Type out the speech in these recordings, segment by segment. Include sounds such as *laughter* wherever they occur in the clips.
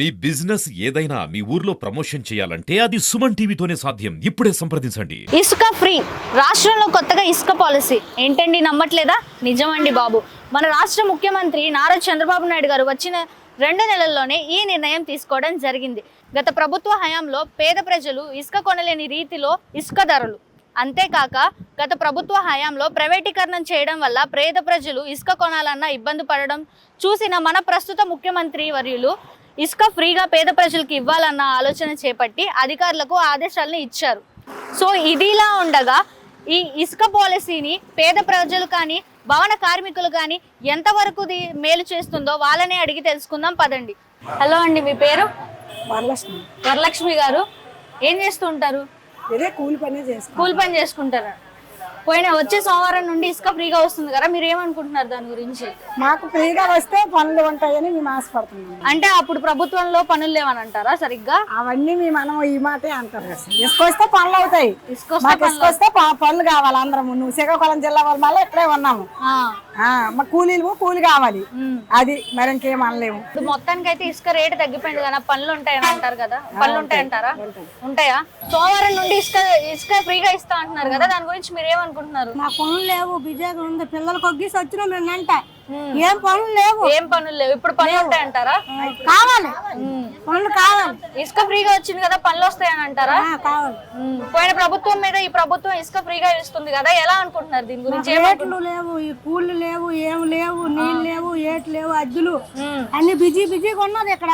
మీ business ఏదైనా మీ ఊర్లో promotion చేయాలంటే అది సుమన్ టీవీతోనే సాధ్యం. ఇప్పుడే సంప్రదించండి. ఇసుక ఫ్రీ. రాష్ట్రంలో కొత్తగా ఇసుక పాలసీ. ఏంటండి నమ్మట్లేదా? నిజమండి బాబు. మన రాష్ట్ర ముఖ్యమంత్రి నారా చంద్రబాబు నాయుడు గారు వచ్చిన రెండు నెలల్లోనే ఈ నిర్ణయం తీసుకోవడం జరిగింది. గత ప్రభుత్వ హయాంలో పేద ప్రజలు ఇసుక కొనలేని రీతిలో ఇసుక ధరలు. అంతేకాక గత ప్రభుత్వ హయాంలో ప్రైవేటీకరణం చేయడం వల్ల పేద ప్రజలు ఇసుక కొనాలన్న ఇబ్బంది పడడం చూసిన మన ప్రస్తుత ముఖ్యమంత్రి వర్యులు ఇసుక ఫ్రీగా పేద ప్రజలకు ఇవ్వాలన్న ఆలోచన చేపట్టి అధికారులకు ఆదేశాలను ఇచ్చారు. సో ఇదిలా ఉండగా ఈ ఇసుక పాలసీని పేద ప్రజలు కానీ భవన కార్మికులు కానీ ఎంతవరకు మేలు చేస్తుందో వాళ్ళనే అడిగి తెలుసుకుందాం పదండి. హలో అండి మీ పేరు? వరలక్ష్మి. వరలక్ష్మి గారు. ఏం చేస్తూ ఉంటారు? ఇదే కూలి పనే చేసుకో కూలి పని చేసుకుంటారా? పోయిన వచ్చే సోమవారం నుండి ఇసుక ఫ్రీగా వస్తుంది కదా మీరు ఏమనుకుంటున్నారు దాని గురించి? మాకు ఫ్రీగా వస్తే పనులు ఉంటాయని మేము ఆశపడుతున్నాం. అంటే అప్పుడు ప్రభుత్వంలో పనులు లేవని అంటారా సరిగ్గా? అవన్నీ మీ మనం ఈ మాటే అంటారు సార్. ఇసుకొస్తే పనులు అవుతాయి. ఇసుక వస్తే పనులు కావాలి అందరం నువ్వు శ్రీకాకుళం జిల్లా వాళ్ళ మళ్ళీ ఇక్కడే ఉన్నాము. మా కూలీలు కూలి కావాలి. అది మరి ఇంకేం అనలేము. ఇప్పుడు మొత్తానికి అయితే ఇసుక రేటు తగ్గిపోయింది కదా పనులు ఉంటాయని అంటారు కదా? పనులు ఉంటాయంటారా? ఉంటాయా. సోమవారం నుండి ఇసుక ఇసుక ఫ్రీగా ఇస్తా అంటున్నారు కదా దాని గురించి మీరు ఏమనుకుంటున్నారు? మా పనులు లేవు బిజీగా ఉంది. పిల్లలు కొగ్గేసి వచ్చినా మేము అంట ఏం పనులు లేవు. ఏం పనులు లేవు. ఇప్పుడు పనులు ఉంటాయంటారా కావాలి. పనులు కావాలి. ఇసుక ఫ్రీగా వచ్చింది కదా పనులు వస్తాయని అంటారా? కావాలి. పోయిన ప్రభుత్వం మీద ఈ ప్రభుత్వం ఇసుక ఫ్రీగా ఇస్తుంది కదా ఎలా అనుకుంటున్నారు దీని గురించి? లేవు ఈ కూళ్ళు లేవు ఏం లేవు నీళ్ళు లేవు ఏట్లు లేవు అద్దులు. అన్ని బిజీ బిజీగా ఉన్నది ఇక్కడ.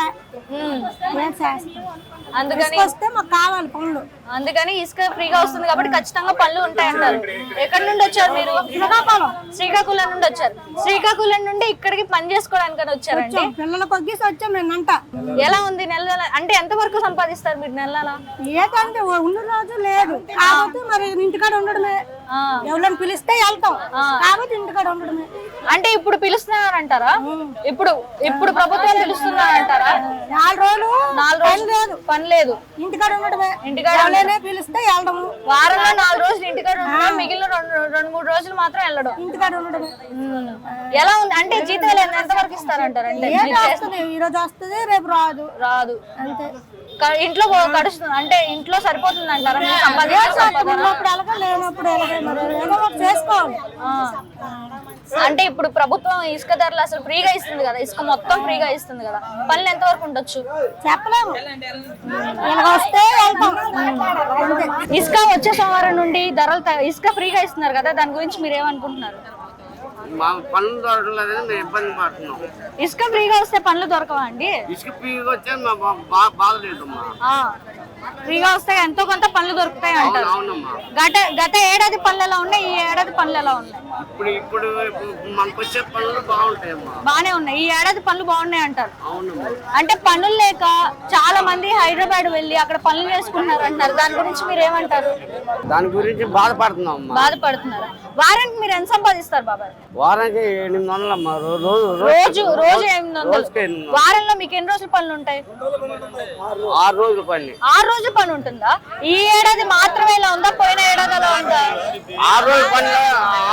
అందుకని వస్తే మాకు కావాలి పనులు. అందుకని ఇసుక ఫ్రీగా వస్తుంది కాబట్టి ఖచ్చితంగా పనులు ఉంటాయంటారు. ఎక్కడి నుండి వచ్చారు మీరు? శ్రీకాకుళం. శ్రీకాకుళం నుండి వచ్చారు. శ్రీకాకుళం నుండి ఇక్కడికి పని చేసుకోవడానికి వచ్చారండి? పిల్లలు కొగ్గేసి వచ్చాం ఎలా ఉంది నెల అంటే ఎంత వరకు సంపాదిస్తారు మీరు నెల ఏదంటే ఉన్న రోజు లేదు. కాబట్టి మరి ఇంటికాడ ఉండడమే. ఎవరైనా పిలిస్తే వెళ్తాం. కాబట్టి ఇంటికాడ ఉండడమే. అంటే ఇప్పుడు పిలుస్తున్నారంటారా ఇప్పుడు ఇప్పుడు ప్రభుత్వం పిలుస్తున్నారంటారా నాలుగు రోజులు నాలుగు రోజులు లేదు. పని లేదు. ఇంటికాడ ఉండడమే. ఇంటికాడ ఎవరైనా పిలిస్తే వెళ్ళడము. వారంలో నాలుగు రోజులు ఇంటికాడ ఉండడం మిగిలిన రెండు రెండు మూడు రోజులు మాత్రం వెళ్ళడం. ఇంటికాడ ఉండడమే. ఉమ్. ఎలా ఉంది? అంటే జీతాలు ఎంత- వరకు ఇస్తారంటారు? అంటే ఏం వస్తుంది ఈ రోజు వస్తుంది రేపు రాదు. రాదు. అంతే. ఇంట్లో గడుస్తుంది అంటే ఇంట్లో సరిపోతుంది అంటారా. అంటే ఇప్పుడు ప్రభుత్వం ఇసుక ధరలు అసలు ఫ్రీగా ఇస్తుంది కదా. ఇసుక మొత్తం ఫ్రీగా ఇస్తుంది కదా. పనులు ఎంత వరకు ఉండొచ్చు? చెప్పలేము. ఇసుక వచ్చే సోమవారం నుండి ధరలు ఇసుక ఫ్రీగా ఇస్తున్నారు కదా. దాని గురించి మీరు ఏమనుకుంటున్నారు మా పనులు దొరకలేదని మేము ఇబ్బంది పడుతున్నాం. ఇసుక ఫ్రీగా వస్తే పనులు దొరకవా అండి? ఇసుక పీకి వచ్చే మా బా- బా- బాధలేదమ్మా ఆ. ఫ్రీగా వస్తే ఎంతో కొంత పనులు దొరుకుతాయి అంటారు. గత గత ఏడాది పనులు ఎలా ఉన్నాయి ఈ ఏడాది పనులు ఎలా ఉన్నాయి. ఇప్పుడు ఇప్పుడు ఇప్పుడు మనకు వచ్చే పనులు బాగుంటాయమ్మా. బానే ఉన్నాయి ఈ ఏడాది పనులు బాగున్నాయి అంటారు. అంటే పనులు లేక చాలా మంది హైదరాబాద్ వెళ్ళి అక్కడ పనులు చేసుకుంటున్నారు అంటారు దాని గురించి మీరు ఏమంటారు? దాని గురించి బాధపడుతున్నాం అమ్మా బాధపడుతున్నారు. వారానికి మీరు ఎంత సంపాదిస్తారు బాబాయ్? వారానికి ఎనిమిది వందలమ్మా. రో- రోజు రోజు రోజు ఎనిమిది వందలు. వందలు. వారంలో మీకు ఎన్ని రోజులు పనులు ఉంటాయి? ఆరు రోజుల పని. ఆరు రోజులు పని ఉంటుందా? ఈ ఏడాది మాత్రమే ఇలా ఉందా? పోయిన ఏడాది అలా ఉందా? ఆరు రోజుల పని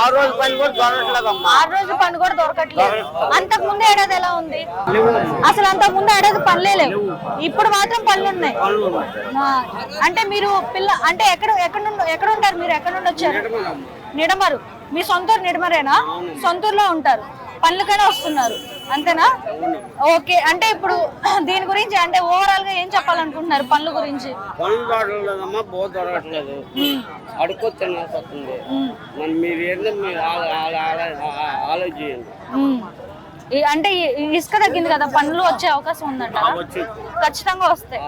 ఆరు రోజుల పని కూడా దొరకట్లేదమ్మా. ఆరు రోజుల పని కూడా దొరకట్లేదు. అంతకు ముందు ఏడాది ఎలా ఉంది? అసలు అంతకు ముందు ఏడాది పనులే లేవు. ఇప్పుడు మాత్రం పనులు ఉన్నాయి. ఆ, అంటే మీరు పిల్ల అంటే ఎక్కడ ఎక్కడ ఎక్కడ ఉంటారు మీరు? ఎక్కడ నుండి వచ్చారు. నిడమరు. మీ సొంత ఊరు నిడమరేనా? సొంత ఊర్లో ఉంటారు. పనులకైనా వస్తున్నారు. అంతేనా? ఓకే. అంటే ఇప్పుడు *clears throat* దీని గురించి అంటే ఓవరాల్గా ఏం చెప్పాలనుకుంటున్నారు పనుల గురించి? పనులు దొరకలేదమ్మా బో దొరకట్లేదు అడుక్కొచ్చాను వస్తుంది మరి మీరు ఏంటో మీరు ఆలో- ఆలో- ఆలో- ఆ- ఆలోచించండి. ఉమ్. ఈ- అంటే ఈ- ఈ ఇసుక తగ్గింది కదా పనులు వచ్చే అవకాశం ఉందంట ఖచ్చితంగా వస్తాయి.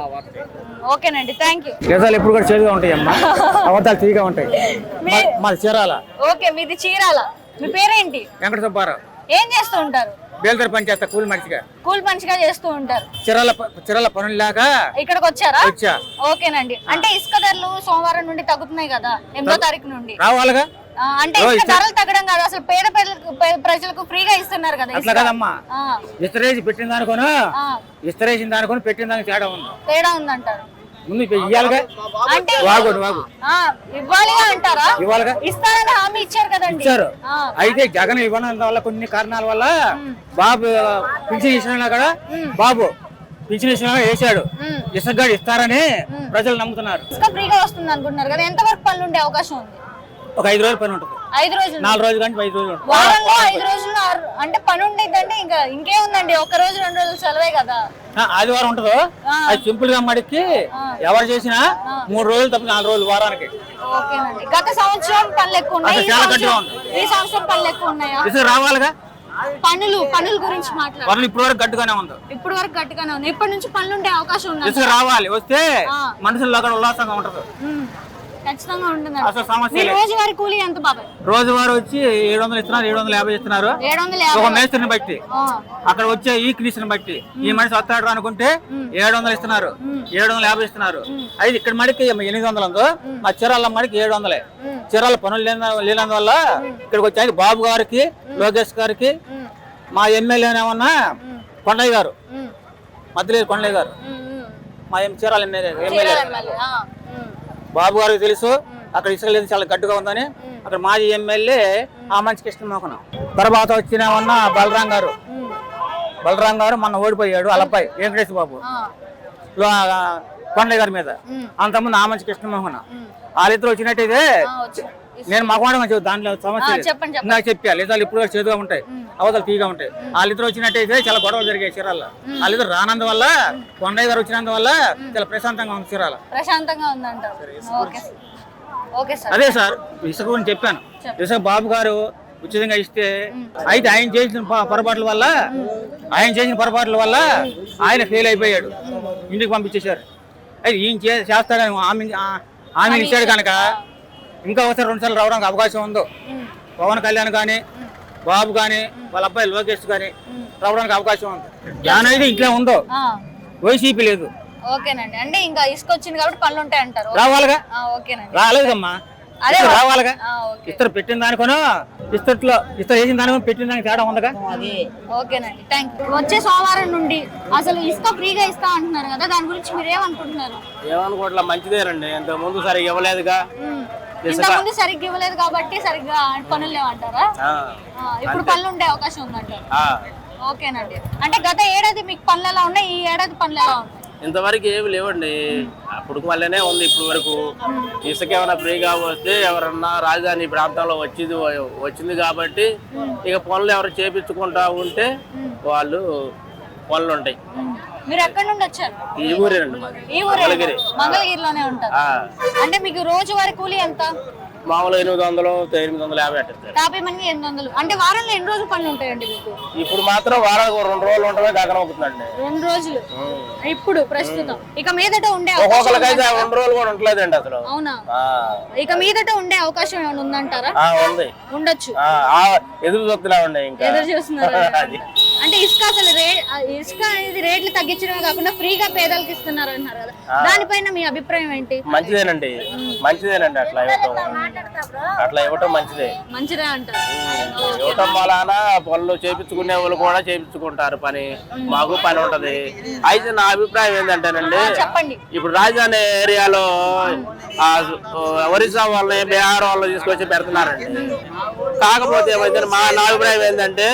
ఓకేనండి థ్యాంక్ యూ గజాలు ఎప్పుడు కూడా చేదుగా ఉంటాయి అమ్మా. *laughs* అబద్ధాలు తీగా ఉంటాయి. మీ- మాది చీరాల. ఓకే మీది చీరాల. మీ పేరేంటి? వెంకట సుబ్బారావు ఏం చేస్తూ ఉంటారు? బేల్దర్ పని చేస్తా కూలి మనిషిగా. కూల్ మనిషిగా చేస్తూ ఉంటారు. చిరాల చిరాల పనులు లేక ఇక్కడికి వచ్చారా? వచ్చా. ఓకేనండి. అంటే ఇసుక ధరలు సోమవారం నుండి తగ్గుతున్నాయి కదా ఎనిమిదో తారీఖు నుండి. రావాలిగా? అంటే ఇసుక ధరలు తగ్గడం కాదు అసలు పేద ప్రజలకు ఫ్రీగా ఇస్తున్నారు కదా అట్లా. కదమ్మా. ఇస్తరేసి పెట్టిన దానికోను ఆ, ఇస్తరేసిన దానికొని పెట్టిన దానికి తేడా ఉంది. తేడా ఉందంటారు. ముందు వాగు ఇవ్వాలిగా అంటారా? ఇవ్వాలిగా. ఇస్తారని హామీ ఇచ్చారు కదండి. ఇచ్చారు. అయితే జగన్ ఇవ్వడం వల్ల కొన్ని కారణాల వల్ల బాబు పింఛన్ ఇచ్చిన కూడా బాబు పింఛన్ ఇచ్చినా వేసాడు. ఇసుక ఇస్తారని ప్రజలు నమ్ముతున్నారు. ఇసుక ఫ్రీగా వస్తుంది అనుకుంటున్నారు కదా. ఎంతవరకు పనులు ఉండే అవకాశం ఉంది? ఒక ఐదు రోజులు పని ఉంటుంది. ఐదు రోజులు. నాలుగు రోజులు కానీ ఐదు రోజులు వారంలో ఐదు రోజులు ఆరు- అంటే పని ఉండేదంటే ఇంకా ఇంకేముందండి ఒక రోజు రెండు రోజులు సెలవే కదా. ఆ, ఆదివారం ఉంటుందో. అది సింపుల్గా మడికి ఎవరు చేసినా మూడు రోజులు తప్ప నాలుగు రోజులు వారానికి. ఓకేనండి గత సంవత్సరం పనులు ఎక్కువ ఉన్నాయి. ఈ చాలా సంవత్సరం గట్టిగా ఈ సంవత్సరం పనులు ఎక్కువ ఉన్నాయా? ఇసుక రావాలిగా? పనులు పనుల గురించి మాట్లాడు. వరలు ఇప్పటి వరకు గట్టుగానే ఉంది. ఇప్పటి వరకు గట్టిగానే ఉంది. ఇప్పటి నుంచి పనులు ఉండే అవకాశం ఉంది ఇసుక రావాలి. వస్తే. మనుషుల్లో కూడా ఉల్లాసంగా ఉంటుంది ఉమ్, ఖచ్చితంగా ఉంటుంది. రోజువారీ కూలీ ఎంత బాబాయ్ రోజువారు వచ్చి ఏడు వందలు ఇస్తున్నారు ఏడు వందల యాభై. ఇస్తున్నారు ఒక మేస్త్రిని బట్టి. అక్కడ వచ్చే ఈ క్రీస్ని బట్టి. ఈ మనిషి వస్తాడు అనుకుంటే ఏడు వందలు ఇస్తున్నారు ఏడు వందల యాభై ఇస్తున్నారు అయితే ఇక్కడ మడికి ఎనిమిది వందలు ఉందో మా చీరాల మడికి ఏడు వందలే చీరాల పనులు లేన లేనందువల్ల ఇక్కడికి వచ్చాయి బాబు గారికి లోకేష్ గారికి మా ఎమ్మెల్యే ఏమన్నా కొండయ్య గారు. మధ్యలేదు కొండయ్య గారు. మా M Chirala MLA MLA. Babu గారికి తెలుసు. అక్కడ ఇసుక లేదు చాలా గట్టిగా ఉందని. అక్కడ మాజీ ఎమ్మెల్యే ఆ మంచి కృష్ణ మోహనం తర్వాత వచ్చిన బలరాం గారు. బలరాం గారు మొన్న ఓడిపోయాడు అలపై వెంకటేశ్వర బాబు. కొండయ్య గారి మీద. అంతకుముందు ఆ మంచి కృష్ణమోహన్. వాళ్ళిద్దరు వచ్చినట్టయితే ఆ, వచ్చి- నేను మగవాడు మంచి దాంట్లో సమస్య లేదు. నాకు చెప్పా లేదా ఇప్పుడు వరకు చేదుగా ఉంటాయి. అవతలు తీగా ఉంటాయి. వాళ్ళిద్దరు వచ్చినట్టయితే చాలా గొడవలు జరిగాయి చీరాల వాళ్ళిద్దరు రానందువల్ల కొండయ్య గారు వచ్చినందువల్ల చాలా ప్రశాంతంగా ఉంది చీరాల. ప్రశాంతంగా ఉందంటారు ఓకే సార్. Okay sir. అదే సార్ ఇసుక గురించి చెప్పాను. ఇసుక బాబు గారు ఉచితంగా ఇస్తే అయితే ఆయన చేసిన ప- పొరపాట్ల వల్ల ఆయన చేసిన పొరపాట్ల వల్ల ఆయన ఫెయిల్ అయిపోయాడు. ఇంటికి పంపించేశారు. అయితే ఈయన చే- చేస్తాడని ఆమె ఆ- ఆమె ఇచ్చాడు కనుక ఇంకా ఒకసారి రెండు సార్లు రావడానికి అవకాశం ఉందో. పవన్ కళ్యాణ్ కానీ బాబు కానీ వాళ్ళ అబ్బాయి లోకేష్ కానీ రావడానికి అవకాశం ఉంది. జ్ఞానం అయితే ఇంట్లో ఉందో. ఆ, వైసీపీ లేదు. ఓకేనండి. అంటే ఇంకా ఇసుక వచ్చింది కాబట్టి పనులు ఉంటాయి అంటారు రావాలిగా? ఓకేనండి. రాలేదమ్మా. అదే రావాలిగా? ఆ, ఓకే. ఇస్తారు పెట్టిన దానికోను ఇస్తట్లో ఇస్తారు వేసిన దానికోను పెట్టిన దానికి తేడా ఉందగా ఓకేనండి. థ్యాంక్ యూ వచ్చే సోమవారం నుండి అసలు ఇసుక ఫ్రీగా ఇస్తా అంటున్నారు కదా దాని గురించి మీరు ఏమనుకుంటున్నారు ఏమనుకోవట్లా మంచిదేనండి. ఇంత ముందు సరిగా ఇవ్వలేదుగా. ఇంతకుముందు సరిగ్గా ఇవ్వలేదు కాబట్టి సరిగ్గా పనులు లేవంటారా? ఇప్పుడు పనులు ఉండే అవకాశం ఉందంటారు. ఓకేనండి. అంటే గత ఏడాది మీకు పనులు ఎలా ఉన్నాయి? ఈ ఏడాది పనులు ఎలా ఉన్నాయి? ఇంతవరకు ఏమి లేవండి. అప్పుడు వల్లనే ఉంది ఇప్పుడు వరకు. ఇసుక ఏమైనా ఫ్రీగా వస్తే ఎవరన్నా రాజధాని ప్రాంతంలో వచ్చింది వచ్చింది కాబట్టి ఇక పనులు ఎవరు చేపించుకుంటా ఉంటే వాళ్ళు పనులు ఉంటాయి. మీరు ఎక్కడి నుండి వచ్చారు? ఈ ఊరేనండి మాది. ఈ ఊరే మంగళగిరి. మంగళగిరిలోనే ఉంటారు. ఆ, అంటే మీకు రోజువారీ కూలీ ఎంత? మామూలు ఎనిమిది వందలు ఎనిమిది వందల యాభై అట్టిస్తారు యాభై మంది ఎనిమిది వందలు. అంటే వారంలో ఎన్ని రోజులు పనులు ఉంటాయండి మీకు? ఇప్పుడు మాత్రం వారానికి ఒక రెండు రోజులు ఉండమే గగనం అవుతుందండి. రెండు రోజులు? ఇప్పుడు ప్రస్తుతం. ఇక మీదట ఉండే అవకాశం ఒక్కొక్కరికైతే? రెండు రోజులు కూడా ఉండలేదండి అసలు. అవునా? ఆ, ఇక మీదట ఉండే అవకాశం ఏమైనా ఉందంటారా? ఆ, ఉంది. ఉండొచ్చు. ఆ, ఆ, ఎదురు చూస్తున్నా ఉండే ఇంకా. ఎదురు చూస్తున్నారు? *laughs* అది. అంటే ఇసుక అసలు ఇసుక అనేది రేట్లు తగ్గించడమే కాకుండా ఫ్రీగా పేదలకు ఇస్తున్నారు అంటున్నారు కదా. దానిపైన మీ అభిప్రాయం ఏంటి? మంచిదేనండి. మంచిదేనండి అట్లా ఇవ్వటం. అట్లా ఇవ్వటం మంచిదే. మంచిదే అంటారు. ఇవ్వటం వలన పనులు చేపించుకునే వాళ్ళు కూడా చేపించుకుంటారు పని. మాకు పని ఉంటది. అయితే నా అభిప్రాయం ఏంటంటేనండి చెప్పండి. ఇప్పుడు రాజధాని ఏరియాలో ఆ ఒరిస్సా వాళ్ళని బీహార్ వాళ్ళని తీసుకొచ్చి పెడుతున్నారండి. కాకపోతే ఏమైతే మా నా అభిప్రాయం ఏంటంటే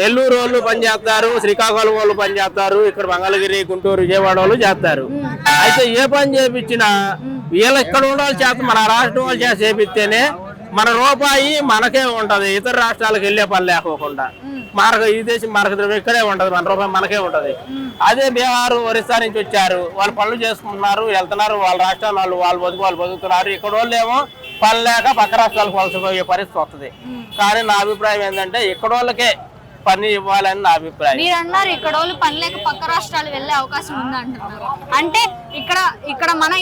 నెల్లూరు వాళ్ళు పని చేస్తారు శ్రీకాకుళం వాళ్ళు పని చేస్తారు ఇక్కడ మంగళగిరి గుంటూరు విజయవాడ వాళ్ళు చేస్తారు. అయితే ఏ పని చేపించినా వీళ్ళు ఇక్కడ ఉండాలి చేత మన రాష్ట్రం వాళ్ళు చేసి చేపిస్తేనే మన రూపాయి మనకే ఉంటది. ఇతర రాష్ట్రాలకు వెళ్ళే పని లేకోకుండా. మనకు ఈ దేశం మనకు ద్రవ్యం ఇక్కడే ఉంటది మన రూపాయి మనకే ఉంటది. అదే బీహార్ ఒరిస్సా నుంచి వచ్చారు. వాళ్ళు పనులు చేసుకుంటున్నారు వెళ్తున్నారు వాళ్ళ రాష్ట్రాలు వాళ్ళు వాళ్ళు బతుకు వాళ్ళు బతుకుతున్నారు. ఇక్కడ వాళ్ళు ఏమో పని లేక పక్క రాష్ట్రాలకు వలసపోయే పరిస్థితి వస్తుంది. కానీ నా అభిప్రాయం ఏంటంటే ఇక్కడ వాళ్ళకే పని ఇవ్వాలని నా అభిప్రాయం. మీరు అన్నారు ఇక్కడ వాళ్ళు పని లేక పక్క రాష్ట్రాలు వెళ్ళే అవకాశం ఉంది అంటున్నారు. అంటే ఇక్కడ ఇక్కడ మన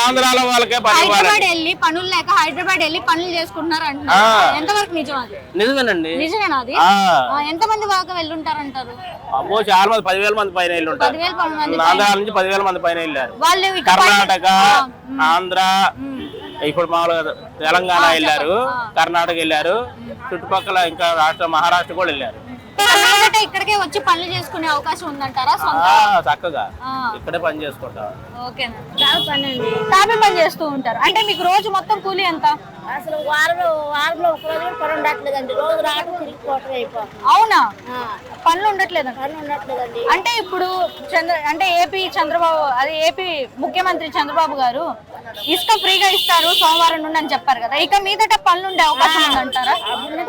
ఆంధ్రాలో వాళ్ళకే పని ఇవ్వాలి. హైదరాబాద్ వెళ్ళి పనులు లేక హైదరాబాద్ వెళ్ళి పనులు చేసుకుంటున్నారు అంటున్నారు. ఎంతవరకు నిజం అది నిజమేనండి. నిజమేనా అది ఆ, ఆ, ఎంతమంది బాగా వెళ్ళుంటారంటారు? అమ్మో చాలా మంది పదివేల మంది పైన వెళ్ళి ఉంటారు. పదివేల పది మంది ఆంధ్ర నుంచి పదివేల మంది పైన వెళ్ళారు. వాళ్ళు ఇక్కడ పని- కర్ణాటక ఆ, ఆంధ్ర ఇప్పుడు మామూలుగా తెలంగాణ వెళ్ళారు కర్ణాటక వెళ్ళారు చుట్టుపక్కల ఇంకా రాష్ట్ర మహారాష్ట్ర కూడా వెళ్ళారు. కర్ణాటక ఇక్కడికే వచ్చి పనులు చేసుకునే అవకాశం ఉందంటారా సొంత? చక్కగా. ఇక్కడే పని చేసుకుంటాం. ఓకేనా తాపి పని చేస్తూ ఉంటారు. అంటే మీకు రోజు మొత్తం కూలీ ఎంత? అసలు వారంలో వారంలో ఒక రోజు పని ఉండట్లేదండి. రోజు రావడం తిరిగిపోవటం అయిపోతుంది. అవునా? పనులు ఉండట్లేదు? పని ఉండట్లేదండి. అంటే ఇప్పుడు చంద్ర అంటే ఏపీ చంద్రబాబు అదే ఏపీ ముఖ్యమంత్రి చంద్రబాబు గారు ఇసుక ఫ్రీగా ఇస్తారు సోమవారం నుండి అని చెప్పారు కదా. ఇక మీదట పనులు ఉండే అవకాశం ఉందంటారా?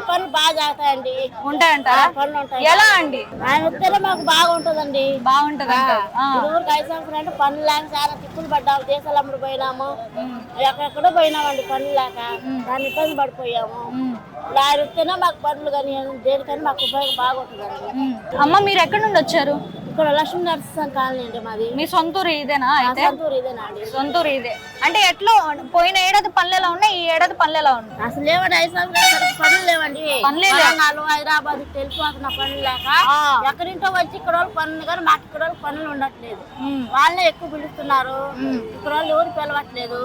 పనులు బాగా జరుగుతాయండి ఉంటాయంటారా? పనులు ఉంటాయి. ఎలా అండి? ఆయన వస్తేనే మాకు బాగుంటుందండి. బాగుంటది. ఊరికి ఐదు సంవత్సరాలు అంటే పనులు లేక చాలా తిప్పులు పడ్డాము. దేశాలు అమ్ముడు పోయినాము. ఎక్కడెక్కడో పోయినామండి పనులు లేక. దాన్ని ఇబ్బంది పడిపోయాము. ఆయన వస్తేనే మాకు పనులు కానీ దేనికని మాకు ఉపయోగం బాగుంటుందండి ఉమ్. అమ్మ మీరు ఎక్కడి నుండి వచ్చారు? ఇక్కడ లక్ష్మీ నరసింహ కాలనీ అండి మాది. మీ సొంతూరు ఇదేనా అయితే? సొంతూరు ఇదేనండి సొంతూరు ఇదే. అంటే ఎట్లా పోయిన ఏడాది పనులు ఎలా ఉన్నాయి ఈ ఏడాది పనులు ఎలా ఉన్నాయి? అసలు లేవండి ఐదు సంవత్సరాలు పనులు లేవండి. పనులే హైదరాబాద్ వెళ్ళిపోతున్న పనులు లేక ఎక్కడింటో వచ్చి ఇక్కడ వాళ్ళు పనులు కానీ మాకు ఇక్కడ వాళ్ళు పనులు ఉండట్లేదు. వాళ్ళే ఎక్కువ పిలుస్తున్నారు. ఇక్కడ వాళ్ళు ఊరు పిలవట్లేదు.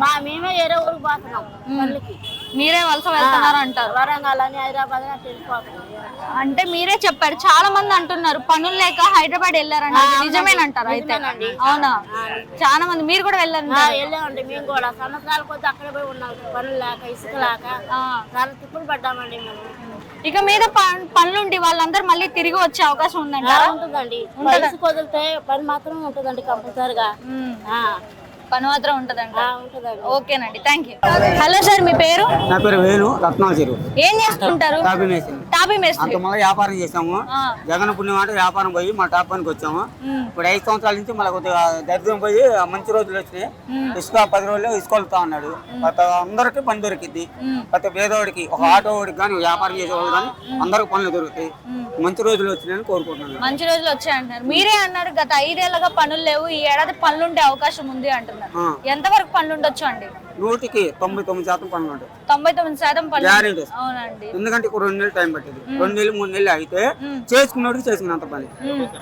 మా మేమే వేరే ఊరికి పోతున్నాం పనులకి మీరే వలస వెళ్తున్నారు అంటారు? వరంగల్ అని హైదరాబాద్ అని అట్లా వెళ్ళిపోతున్నాం. అంటే మీరే చెప్పారు. చాలా మంది అంటున్నారు. పనులు లేక హైదరాబాద్ వెళ్ళారంట నిజమేనంటారు అయితే? నిజమేనండి. అవునా? చాలా మంది. మీరు కూడా వెళ్ళారు ఆ, వెళ్ళామండి. మేము కూడా. సంవత్సరాల కొద్ది అక్కడే పోయి ఉన్నాం. పనులు లేక ఇసుక లేక. చాలా తిప్పులు పడ్డామండి మేము. ఇక మీద ప- పనులుండి వాళ్ళందరూ మళ్ళీ తిరిగి వచ్చే అవకాశం ఆ, ఉందంటారా ఉంటుందండి ఇసుక వదిలితే పని మాత్రం ఉంటుందండి కంపల్సరిగా. ఆ, పని మాత్రం ఉంటదంట. ఆ, ఉంటుందండి. ఓకేనండి థ్యాంక్ యూ హలో సార్ మీ పేరు? నా పేరు వేణు రత్నాల ఏం చేస్తుంటారు? టాపీ మేస్త్రి. టాపీ మేస్త్రి. మళ్ళీ వ్యాపారం చేసాము. జగన్ పుణ్యం అంటే వ్యాపారం పోయి మా టాప్ పనికి వచ్చాము. ఇప్పుడు ఐదు సంవత్సరాల నుంచి మళ్ళీ కొద్దిగా దరిద్రం పోయి మంచి రోజులు వచ్చినాయి. ఇసుక పది రోజులు ఇసుకొలుతా ఉన్నాడు. ప్రతి అందరికి పని దొరికింది ప్రతి పేదవాడికి ఒక ఆటో వాడికి కానీ వ్యాపారం చేసేవాళ్ళు కానీ అందరికి పనులు దొరుకుతాయి. మంచి రోజులు వచ్చినాయని కోరుకుంటున్నాను. మంచి రోజులు వచ్చాయి అంటున్నారు మీరే అన్నారు గత ఐదేళ్ళుగా పనులు లేవు. ఈ ఏడాది పనులు ఉండే అవకాశం ఉంది అంటున్నారు. ఎంతవరకు పనులు ఉండొచ్చు అండి? నూటికి తొంభై తొమ్మిది శాతం పనులు ఉంటాయి. తొంభై తొమ్మిది శాతం పనులు Guarantee. అవునండి. ఎందుకంటే ఇప్పుడు రెండు నెలలు టైం పట్టింది. రెండు నెలలు మూడు నెలలు అయితే చేసుకున్నోడికి చేసుకున్నంత పని.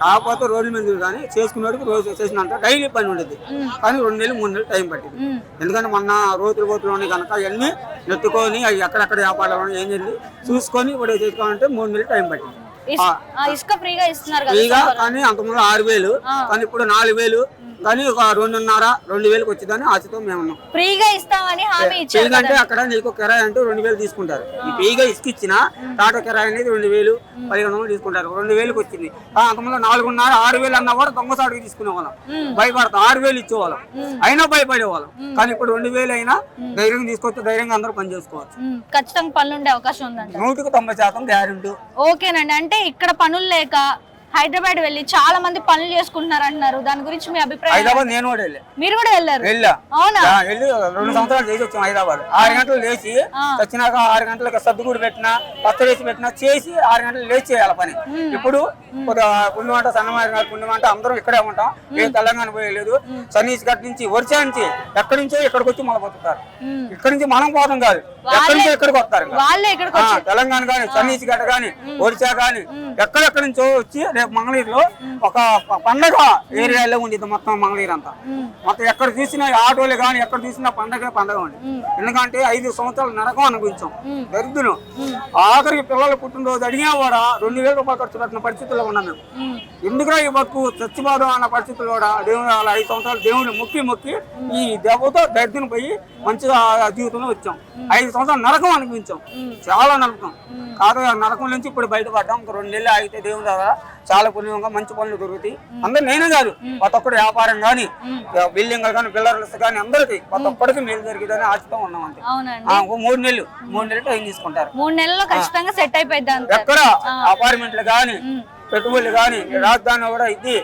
కాకపోతే రోడ్ల మీద కానీ చేసుకున్నోడికి రోజు చేసినంత డైలీ పని ఉండేది కానీ రెండు నెలలు మూడు నెలలు టైం పట్టింది. ఎందుకంటే మొన్న రోజులు పోతులు ఉన్నాయి కనుక అవన్నీ నెట్టుకొని అవి ఎక్కడెక్కడ వ్యాపారాలు ఏం చేయాలి చూసుకొని ఇప్పుడు చేసుకోవాలంటే మూడు నెలలు టైం పట్టింది. ఇసుక ఫ్రీగా ఇస్తున్నారు ఫ్రీగా కానీ అంతకుముందు ఆరు వేలు కానీ ఇప్పుడు నాలుగు వేలు కానీ ఒక రెండున్నర రెండు వేలకు వచ్చిందని ఆశతో మేము ఫ్రీగా ఇస్తామని హామీ ఇచ్చారు ఫ్రీగా అంటే అక్కడ నీకు కిరాయి అంటే రెండు వేలు తీసుకుంటారు. ఈ ఫ్రీగా ఇసుక ఇచ్చిన టాటా కిరాయి అనేది రెండు వేలు పదిహేను వందలు తీసుకుంటారు. రెండు వేలకు వచ్చింది. ఆ, అంతకుముందు నాలుగున్నర ఆరు వేలు అన్నా కూడా దొంగ సాటుకి తీసుకునే వాళ్ళం భయపడతాం ఆరు వేలు ఇచ్చేవాళ్ళం. అయినా భయపడేవాళ్ళం. కానీ ఇప్పుడు రెండు వేలు అయినా ధైర్యంగా తీసుకొచ్చి ధైర్యంగా అందరూ పని చేసుకోవచ్చు. ఖచ్చితంగా పనులు ఉండే అవకాశం ఉందంట. నూటికి తొంభై శాతం గ్యారెంటీ. ఓకేనండి. అంటే ఇక్కడ పనులు లేక హైదరాబాద్ వెళ్ళి చాలా మంది పనులు చేసుకుంటున్నారు అంటున్నారు. దాని గురించి మీ అభిప్రాయం హైదరాబాద్ నేను కూడా వెళ్ళా. మీరు కూడా వెళ్ళారు? వెళ్ళా. అవునా? ఆ, వెళ్ళి రెండు సంవత్సరాలు చేసి వచ్చాం హైదరాబాద్. ఆరు గంటలు లేచి వచ్చినాక ఆరు గంటలకు సర్దుకూడు పెట్టినా పచ్చడి వేసి పెట్టినా చేసి ఆరు గంటలు లేచి చేయాలి పని. ఇప్పుడు కొద్దిగా పుణ్యమంట సన్నమారి పుణ్యమంట అందరం ఇక్కడే ఉంటాం. ఏ తెలంగాణ పోయలేదు సన్నీస్ గట్ నుంచి ఒరిసా నుంచి ఎక్కడి నుంచో ఇక్కడికి వచ్చి మళ్ళీ బతుకుతారు. ఇక్కడి నుంచి మనం పోతాం కాదు. ఎక్కడి నుంచో ఇక్కడికి వస్తారు ఇంకా. వాళ్ళే ఇక్కడికి ఆ, తెలంగాణ గాని సన్నీస్ గట్ట గాని ఒరిసా గాని ఎక్కడెక్కడి నుంచో వచ్చి రేపు మంగళగిరిలో ఒక పండగ ఏరియాలో ఉండేది మొత్తం మంగళగిరి అంతా. మొత్తం ఎక్కడ చూసినా ఆటోలు గాని ఎక్కడ చూసినా పండగ పండగ ఉంది ఎందుకంటే ఐదు సంవత్సరాలు నరకం అనుభవించాం. దరిద్రం ఆఖరికి పిల్లలు పుట్టినరోజు అడిగినా కూడా రెండు వేల రూపాయలు ఖర్చు పెట్టిన పరిస్థితుల్లో ఉన్నాం మేము. ఎందుకురా ఈ బతుకు చచ్చిపోదాం అన్న పరిస్థితుల్లో కూడా దేవుడు వాళ్ళ ఐదు సంవత్సరాలు దేవుడిని మొక్కి మొక్కి ఈ దెబ్బతో దరిద్రం పోయి మంచిగా జీవితంలో వచ్చాం. ఐదు సంవత్సరాలు నరకం అనిపించాం చాలా నరకం. కాదు నరకం నుంచి ఇప్పుడు బయటపడ్డాం. రెండు నెలలు ఆగితే దేవుని ద్వారా చాలా పుణ్యంగా మంచి పనులు దొరుకుతాయి. అందరు నేనే కాదు ప్రతి ఒక్కటి వ్యాపారం కానీ బిల్డింగ్ కానీ బిల్డర్స్ కానీ అందరికి ప్రతి ఒక్కరికి మేలు జరిగిందని ఆశతో ఉన్నాం అంతే మూడు నెలలు మూడు నెలలు టైం తీసుకుంటారు. మూడు నెలల్లో ఖచ్చితంగా సెట్ అయిపోయింది ఎక్కడ అపార్ట్మెంట్లు గాని పెట్టుబడులు గాని ఈ రాజధాని కూడా ఇది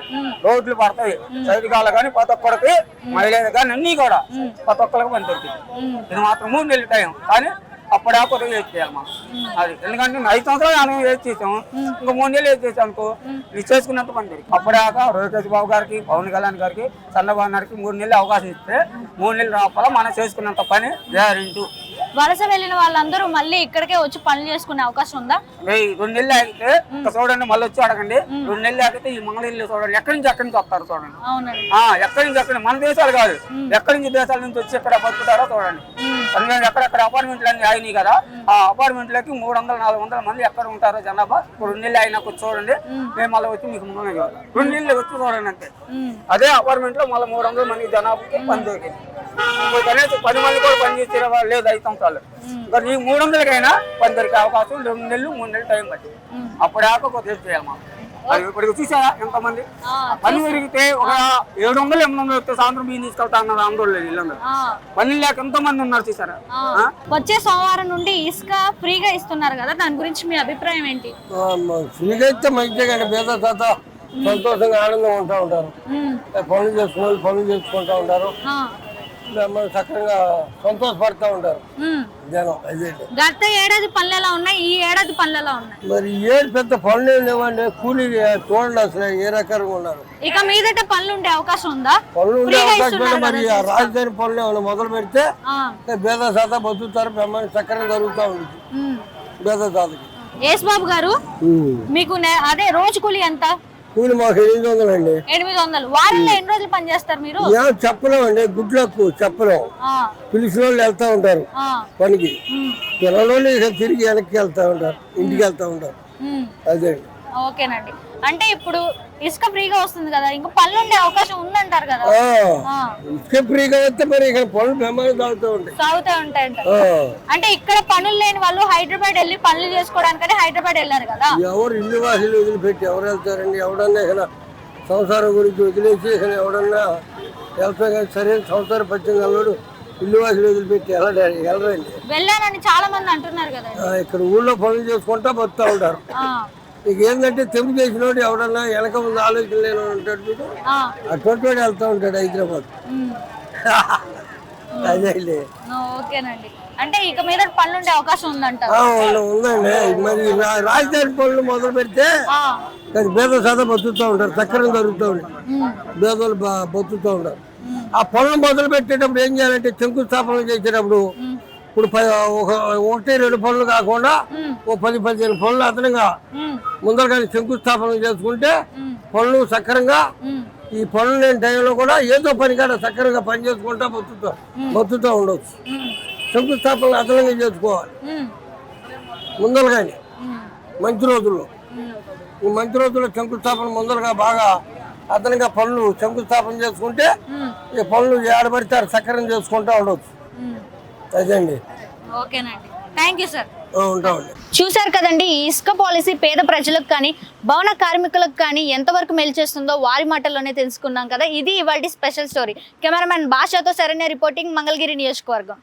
రోడ్లు పడతాయి సైనికాలు గాని ప్రతి ఒక్కరికి మహిళలు గాని అన్ని కూడా ప్రతి ఒక్కరికి పని దొరుకుతుంది ఇది మాత్రం మూడు నెలలు టైం కానీ అప్పుడే కొద్దిగా వేస్ట్ చేయాలి మనం అది ఎందుకంటే ఐదు సంవత్సరాలు మనం వేస్ట్ చేసాం ఇంకా మూడు నెలలు వేస్ట్ చేసాం అనుకో ఇది చేసుకున్నట్టు పని దొరికి అప్పుడాక రోహిత్ బాబు గారికి పవన్ కళ్యాణ్ గారికి చంద్రబాబు గారికి మూడు నెలలు అవకాశం ఇస్తే మూడు నెలలు లోపల మనం చేసుకున్నంత పని గ్యారెంటీ. వలస వెళ్ళిన వాళ్ళందరూ మళ్ళీ ఇక్కడికే వచ్చి పనులు చేసుకునే అవకాశం ఉందా? రెండు నెలలు ఆగితే చూడండి మళ్ళీ వచ్చి అడగండి. రెండు నెలలు ఆగితే ఈ మంగళగిరిలో చూడండి. ఎక్కడి నుంచి ఎక్కడి నుంచి వస్తారు చూడండి. ఎక్కడి నుంచి ఎక్కడ మన దేశాలు కాదు. ఎక్కడి నుంచి దేశాల నుంచి వచ్చి ఇక్కడ బతుకుతారో చూడండి. అందుకని ఎక్కడెక్కడ అపార్ట్మెంట్లు అన్ని అయినాయి కదా. ఆ అపార్ట్మెంట్లకి మూడు వందల నాలుగు వందల మంది ఎక్కడ ఉంటారో జనాభా. ఇప్పుడు రెండు నెలలు అయినా చూడండి. మేము. మళ్ళీ వచ్చి మీకు ముందు రెండు నెలలు వచ్చి చూడండి అంతే అదే అపార్ట్మెంట్లో మళ్ళీ మూడు వందల మంది జనాభాకి పని దొరికింది. కనీసం పది మంది కూడా పని చేసే వాళ్ళు లేదు ఐదు సంవత్సరాలు. ఇంకా నీ మూడు వందలకైనా పని దొరికే అవకాశం రెండు నెలలు మూడు నెలలు టైం పట్టింది. అప్పుడు దాకా ఒక టెస్ట్ చేయాలి ఇప్పుడు చూసారా ఎంతమంది? పని పెరిగితే ఒక ఏడు వందలు ఎనిమిది వందలు వస్తే సాయంత్రం బియ్యం తీసుకెళ్తా అన్నారు ఆందోళన వీళ్ళందరూ పని లేక ఎంతో మంది ఉన్నారు చూసారా. వచ్చే సోమవారం నుండి ఇసుక ఫ్రీగా ఇస్తున్నారు కదా దాని గురించి మీ అభిప్రాయం ఏంటి? ఫ్రీగా అయితే మంచిగా కానీ పేద తాత సంతోషంగా ఆనందంగా ఉంటా ఉంటారు. పనులు చేసుకునే పనులు చేసుకుంటా ఉంటారు. చక్కగా సంతోషపడతా ఉంటారు. జనం గత ఏడాది పనులు ఎలా ఉన్నాయి? ఈ ఏడాది పనులు ఎలా ఉన్నాయి? మరి ఏడు పెద్ద పనులు ఏం లేవండి. కూలీ చూడండి అసలు ఏ రకంగా ఉన్నారు? ఇక మీదట పనులు ఉండే అవకాశం ఉందా? పనులు ఉండే అవకాశం. మరి రాజధాని పనులు ఏమైనా మొదలు పెడితే బేద శాత బతుకుతారు బ్రహ్మాండ చక్కగా జరుగుతూ ఉమ్. బేద శాతకి. యేసు బాబు గారు మీకు అదే రోజు కూలి ఎంత? కూలి మాకు ఎనిమిది వందలండి ఎనిమిది వందలు. వారంలో ఎన్ని రోజులు పని చేస్తారు మీరు? ఏం చెప్పలేమండి గుడ్లకు చెప్పలేం. పిలిచిన వాళ్ళు వెళ్తా ఉంటారు పనికి. పిల్లలు తిరిగి వెనక్కి వెళ్తా ఉంటారు ఇంటికి వెళ్తా ఉంటారు. అదే. ఓకేనండి. అంటే ఇప్పుడు ఇసుక ఫ్రీగా వస్తుంది కదా ఇంకా పనులు ఉండే అవకాశం ఉందంటారు కదా. ఇసుక ఫ్రీగా వస్తే మరి ఇక్కడ పనులు బ్రహ్మాండం తాగుతూ ఉంటాయి. సాగుతూ ఉంటాయంట. అంటే ఇక్కడ పనులు లేని వాళ్ళు హైదరాబాద్ వెళ్ళి పనులు చేసుకోవడానికని హైదరాబాద్ వెళ్ళారు కదా. ఎవరు ఇల్లు వాసిలు వదిలిపెట్టి ఎవరు వెళ్తారండి? ఎవడన్నా సంసారం గురించి వదిలేసి ఎవడన్నా వెళ్తా సరైన సంసారం పచ్చింది అల్లుడు ఇల్లు వాసిలు వదిలిపెట్టి వెళ్ళడానికి వెళ్ళరండి. వెళ్ళానని చాలా మంది అంటున్నారు కదా. ఇక్కడ ఊళ్ళో పనులు చేసుకుంటా బతుకుతా ఉంటారు. ఇక ఏంటంటే తెంపు చేసినోడు ఎవడన్నా వెనక ముందు ఆలోచన లేని ఉంటాడు ఆ, అటువంటి వాడు వెళ్తా ఉంటాడు హైదరాబాద్. *laughs* అదే ఓకేనండి. అంటే ఇక మీద పనులు ఉండే అవకాశం ఉందంట. ఆ, ఉంది- ఉందండి. మరి రాజధాని పనులు మొదలు పెడితే బేద సాదా బతుకుతూ ఉంటారు చక్రం జరుగుతూ ఉంటుంది బేదలు బతుకుతూ ఉంటారు. ఆ పనులు మొదలు పెట్టేటప్పుడు ఏం చేయాలంటే శంకుస్థాపన చేసేటప్పుడు ఇప్పుడు ఒక ఒకటి రెండు పనులు కాకుండా ఓ పది పదిహేను పనులు అదనంగా ఉమ్, ముందర కానీ శంకుస్థాపన చేసుకుంటే పనులు సక్రంగా ఈ పనులు లేని టైంలో కూడా ఏదో పని కాడ సక్రంగా పని చేసుకుంటా బతుకుతాం బతుకుతూ ఉండొచ్చు. ఉమ్, శంకుస్థాపన అదనంగా చేసుకోవాలి. ఉమ్, ముందర కానీ ఉమ్, మంచి రోజుల్లో. ఈ మంచి రోజుల్లో శంకుస్థాపన ముందరగా బాగా అదనంగా పనులు శంకుస్థాపన చేసుకుంటే ఈ పనులు ఏడబడితే సక్రం చేసుకుంటా ఉండొచ్చు. ఉమ్. అదండి ఓకేనండి. థ్యాంక్ యూ సార్ చూశారు కదండి ఈ ఇసుక పాలసీ పేద ప్రజలకు కానీ భవన కార్మికులకు కానీ ఎంతవరకు మేలు చేస్తుందో వారి మాటల్లోనే తెలుసుకున్నాం కదా. ఇది ఇవాళ స్పెషల్ స్టోరీ కెమెరామెన్ భాషతో శరణ్య రిపోర్టింగ్ మంగళగిరి నియోజకవర్గం.